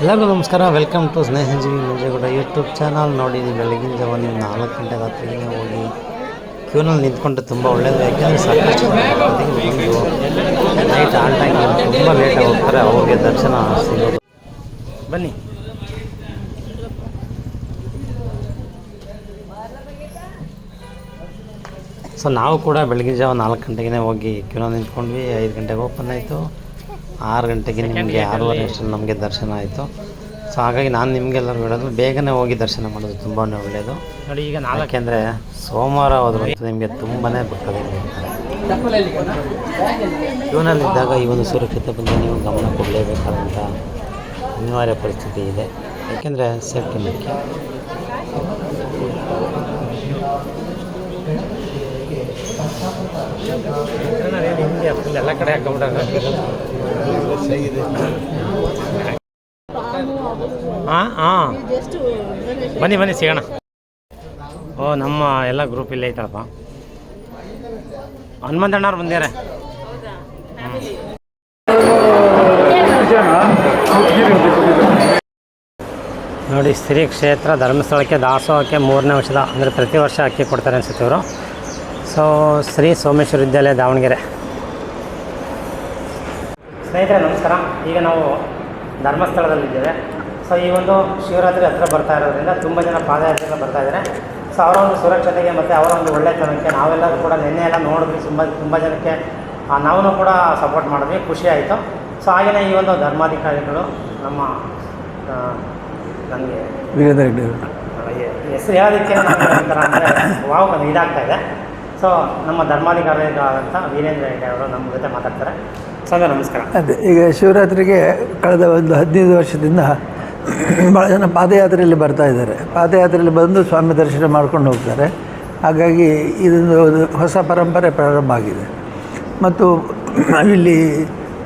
ಎಲ್ಲರಿಗೂ ನಮಸ್ಕಾರ. Welcome to Snehajeevi Manjegowda YouTube channel ನೋಡಿ ಬೆಳಗಿನ ಜಾವ. ನೀವು ನಾಲ್ಕು ಗಂಟೆ ರಾತ್ರಿಗೆ ಹೋಗಿ ಕ್ಯೂನಲ್ಲಿ ನಿಂತ್ಕೊಂಡ್ರೆ ತುಂಬ ಒಳ್ಳೆಯದು ಯಾಕೆಂದರೆ ಸಾಕಷ್ಟು ನೈಟ್ ಆಲ್ಟಾಗಿ ತುಂಬ ಲೇಟಾಗಿ ಹೋಗ್ತಾರೆ ಅವ್ರಿಗೆ ದರ್ಶನ ಸಿಗೋದು. ಬನ್ನಿ. ಸೊ ನಾವು ಕೂಡ ಬೆಳಗಿನ ಜಾವ ನಾಲ್ಕು ಗಂಟೆಗೆ ಹೋಗಿ ಕ್ಯೂನಲ್ಲಿ ನಿಂತ್ಕೊಂಡ್ವಿ. ಐದು ಗಂಟೆಗೆ ಓಪನ್ ಆಯಿತು. ಆರು ಗಂಟೆಗೆ ನಿಮಗೆ ಆರೂವರೆ ಅಷ್ಟರಲ್ಲಿ ನಮಗೆ ದರ್ಶನ ಆಯಿತು. ಸೊ ಹಾಗಾಗಿ ನಾನು ನಿಮಗೆಲ್ಲರೂ ಹೇಳೋದು ಬೇಗನೆ ಹೋಗಿ ದರ್ಶನ ಮಾಡೋದು ತುಂಬಾ ಒಳ್ಳೆಯದು ನೋಡಿ ಈಗ ನಾಲ್ಕೆಂದರೆ ಸೋಮವಾರ ಹೋದ್ರು ನಿಮಗೆ ತುಂಬಾ ಬರ್ತದೆ ಕ್ಯೂನಲ್ಲಿದ್ದಾಗ ಈ ಒಂದು ಸುರಕ್ಷತೆ ಬಗ್ಗೆ ನೀವು ಗಮನ ಕೊಡಲೇಬೇಕಾದಂಥ ಅನಿವಾರ್ಯ ಪರಿಸ್ಥಿತಿ ಇದೆ. ಯಾಕೆಂದರೆ ಸೇಫ್ಟಿ ಮುಖ್ಯ. ಎಲ್ಲ ಕಡೆ ಹಾಂ ಹಾಂ ಬನ್ನಿ ಬನ್ನಿ, ಸಿಗೋಣ. ಓ, ನಮ್ಮ ಎಲ್ಲ ಗ್ರೂಪ್ ಇಲ್ಲೇ ಐತಳಪ್ಪ ಹನುಮಂತಣ್ಣವ್ರು ಬಂದಿದ್ದಾರೆ. ನೋಡಿ ಶ್ರೀ ಕ್ಷೇತ್ರ ಧರ್ಮಸ್ಥಳಕ್ಕೆ ದಾಸೋಹಕ್ಕೆ ಮೂರನೇ ವರ್ಷದ, ಅಂದರೆ ಪ್ರತಿ ವರ್ಷ ಅಕ್ಕಿ ಕೊಡ್ತಾರೆ ಅನಿಸುತ್ತೆ ಇವರು. ಸೊ ಶ್ರೀ ಸೋಮೇಶ್ವರ ವಿದ್ಯಾಲಯ ದಾವಣಗೆರೆ. ಸ್ನೇಹಿತರೆ ನಮಸ್ಕಾರ. ಈಗ ನಾವು ಧರ್ಮಸ್ಥಳದಲ್ಲಿದ್ದೇವೆ ಸೊ ಈ ಒಂದು ಶಿವರಾತ್ರಿ ಹತ್ರ ಬರ್ತಾ ಇರೋದ್ರಿಂದ ತುಂಬ ಜನ ಪಾದಯಾತ್ರೆಗಳು ಬರ್ತಾ ಇದ್ದಾರೆ. ಸೊ ಅವರ ಒಂದು ಸುರಕ್ಷತೆಗೆ ಮತ್ತು ಅವರ ಒಂದು ಒಳ್ಳೆತನಕ್ಕೆ ನಾವೆಲ್ಲರೂ ಕೂಡ ನಿನ್ನೆ ಎಲ್ಲ ನೋಡಿದ್ವಿ. ತುಂಬ ತುಂಬ ಜನಕ್ಕೆ ನಾವೂ ಕೂಡ ಸಪೋರ್ಟ್ ಮಾಡಿದ್ವಿ. ಖುಷಿ ಆಯಿತು. ಸೊ ಹಾಗೆಯೇ ಈ ಒಂದು ಧರ್ಮಾಧಿಕಾರಿಗಳು ನಮ್ಮ ನನಗೆ ಹೆಸರು ಹೇಳೋದಕ್ಕೆ ವಾವ್ ಇದಾಗ್ತಾ ಇದೆ. ಸೊ ನಮ್ಮ ಧರ್ಮಾಧಿಕಾರಿಗಳಾದಂಥ ವೀರೇಂದ್ರ ಹೆಗ್ಡೆ ಅವರು ನಮ್ಮ ಜೊತೆ ಮಾತಾಡ್ತಾರೆ. ಸರ್ ನಮಸ್ಕಾರ. ಅದೇ ಈಗ ಶಿವರಾತ್ರಿಗೆ ಕಳೆದ ಒಂದು ಹದಿನೈದು ವರ್ಷದಿಂದ ಭಾಳ ಜನ ಪಾದಯಾತ್ರೆಯಲ್ಲಿ ಬರ್ತಾ ಇದ್ದಾರೆ. ಪಾದಯಾತ್ರೆಯಲ್ಲಿ ಬಂದು ಸ್ವಾಮಿ ದರ್ಶನ ಮಾಡ್ಕೊಂಡು ಹೋಗ್ತಾರೆ. ಹಾಗಾಗಿ ಇದೊಂದು ಹೊಸ ಪರಂಪರೆ ಪ್ರಾರಂಭ ಆಗಿದೆ. ಮತ್ತು ಇಲ್ಲಿ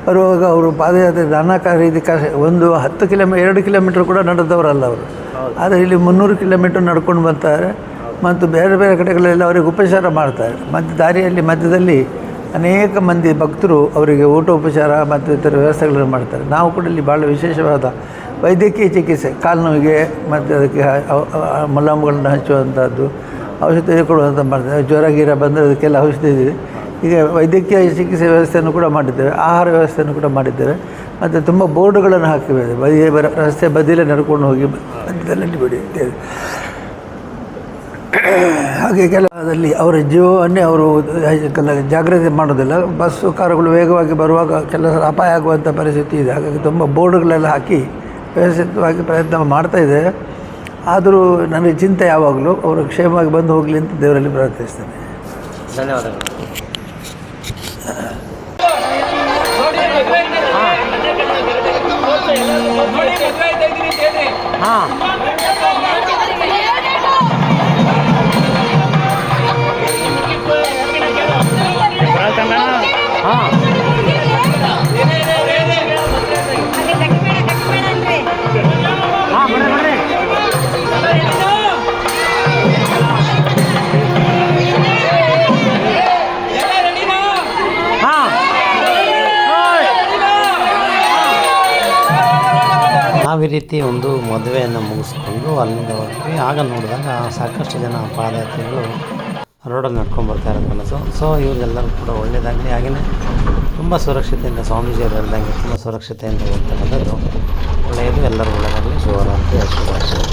ಬರುವಾಗ ಅವರು ಪಾದಯಾತ್ರೆ ನಾನಾ ರೀತಿ ಕ ಒಂದು ಹತ್ತು ಕಿಲೋಮೀ ಎರಡು ಕಿಲೋಮೀಟ್ರ್ ಕೂಡ ನಡೆದವರಲ್ಲ ಅವರು. ಆದರೆ ಇಲ್ಲಿ ಮುನ್ನೂರು ಕಿಲೋಮೀಟ್ರ್ ನಡ್ಕೊಂಡು ಬರ್ತಾರೆ ಮತ್ತು ಬೇರೆ ಬೇರೆ ಕಡೆಗಳಲ್ಲಿ ಅವರಿಗೆ ಉಪಚಾರ ಮಾಡ್ತಾರೆ. ಮತ್ತು ದಾರಿಯಲ್ಲಿ, ಮಧ್ಯದಲ್ಲಿ ಅನೇಕ ಮಂದಿ ಭಕ್ತರು ಅವರಿಗೆ ಊಟ, ಉಪಚಾರ ಮತ್ತು ಇತರ ವ್ಯವಸ್ಥೆಗಳನ್ನು ಮಾಡ್ತಾರೆ. ನಾವು ಕೂಡ ಇಲ್ಲಿ ಭಾಳ ವಿಶೇಷವಾದ ವೈದ್ಯಕೀಯ ಚಿಕಿತ್ಸೆ, ಕಾಲು ನೋವಿಗೆ ಮತ್ತು ಅದಕ್ಕೆ ಮುಲಾಮುಗಳನ್ನು ಹಚ್ಚುವಂಥದ್ದು ಔಷಧಿ ಕೊಡುವಂಥ ಮಾಡ್ತಾರೆ. ಜ್ವರ, ಗೀರ ಬಂದರೆ ಅದಕ್ಕೆಲ್ಲ ಔಷಧಿ ಇದೆ. ಈಗ ವೈದ್ಯಕೀಯ ಚಿಕಿತ್ಸೆ ವ್ಯವಸ್ಥೆಯನ್ನು ಕೂಡ ಮಾಡಿದ್ದೇವೆ ಆಹಾರ ವ್ಯವಸ್ಥೆಯನ್ನು ಕೂಡ ಮಾಡಿದ್ದೇವೆ ಮತ್ತು ತುಂಬ ಬೋರ್ಡುಗಳನ್ನು ಹಾಕಿದ್ದೇವೆ ಬದಿಯ ರಸ್ತೆ ಬದಿಯಲ್ಲೇ ನಡ್ಕೊಂಡು ಹೋಗಿ ಮಧ್ಯದಲ್ಲಿ ಬಿಡಿ ಹಾಗೆ ಕೆಲವರಲ್ಲಿ ಅವರ ಜೀವವನ್ನೇ ಅವರು ಕೆಲ ಜಾಗ್ರತೆ ಮಾಡೋದಿಲ್ಲ. ಬಸ್ಸು ಕಾರುಗಳು ವೇಗವಾಗಿ ಬರುವಾಗ ಕೆಲಸ ಅಪಾಯ ಆಗುವಂಥ ಪರಿಸ್ಥಿತಿ ಇದೆ. ಹಾಗಾಗಿ ತುಂಬ ಬೋರ್ಡ್ಗಳೆಲ್ಲ ಹಾಕಿ ವ್ಯವಸ್ಥಿತವಾಗಿ ಪ್ರಯತ್ನ ಮಾಡ್ತಾ ಇದೆ. ಆದರೂ ನನಗೆ ಚಿಂತೆ ಯಾವಾಗಲೂ ಅವರು ಕ್ಷೇಮವಾಗಿ ಬಂದು ಹೋಗಲಿ ಅಂತ ದೇವರಲ್ಲಿ ಪ್ರಾರ್ಥಿಸ್ತೇನೆ. ಧನ್ಯವಾದಗಳು. ಹಾಂ. ಈ ರೀತಿ ಒಂದು ಮದುವೆಯನ್ನು ಮುಗಿಸ್ಕೊಂಡು ಅಲ್ಲಿಂದ ಆಗ ನೋಡಿದಾಗ ಸಾಕಷ್ಟು ಜನ ಪಾದಯಾತ್ರಿಗಳು ರೋಡಲ್ಲಿ ನಡ್ಕೊಂಡು ಬರ್ತಾ ಇರೋ ಕನಸು. ಸೊ ಇವ್ರಿಗೆಲ್ಲರೂ ಕೂಡ ಒಳ್ಳೆಯದಾಗಲಿ ಹಾಗೆಯೇ ತುಂಬ ಸುರಕ್ಷತೆಯಿಂದ ಸ್ವಾಮೀಜಿಯವರು ಇರ್ದಂಗೆ ತುಂಬ ಸುರಕ್ಷತೆಯಿಂದ ಹೋಗ್ತಕ್ಕಂಥದ್ದು ಒಳ್ಳೆಯದು. ಎಲ್ಲರೂ ಒಳ್ಳೆಯದಾಗಲಿ ಶುಭರಾತ್ರಿ ಶುಭಾಶಯ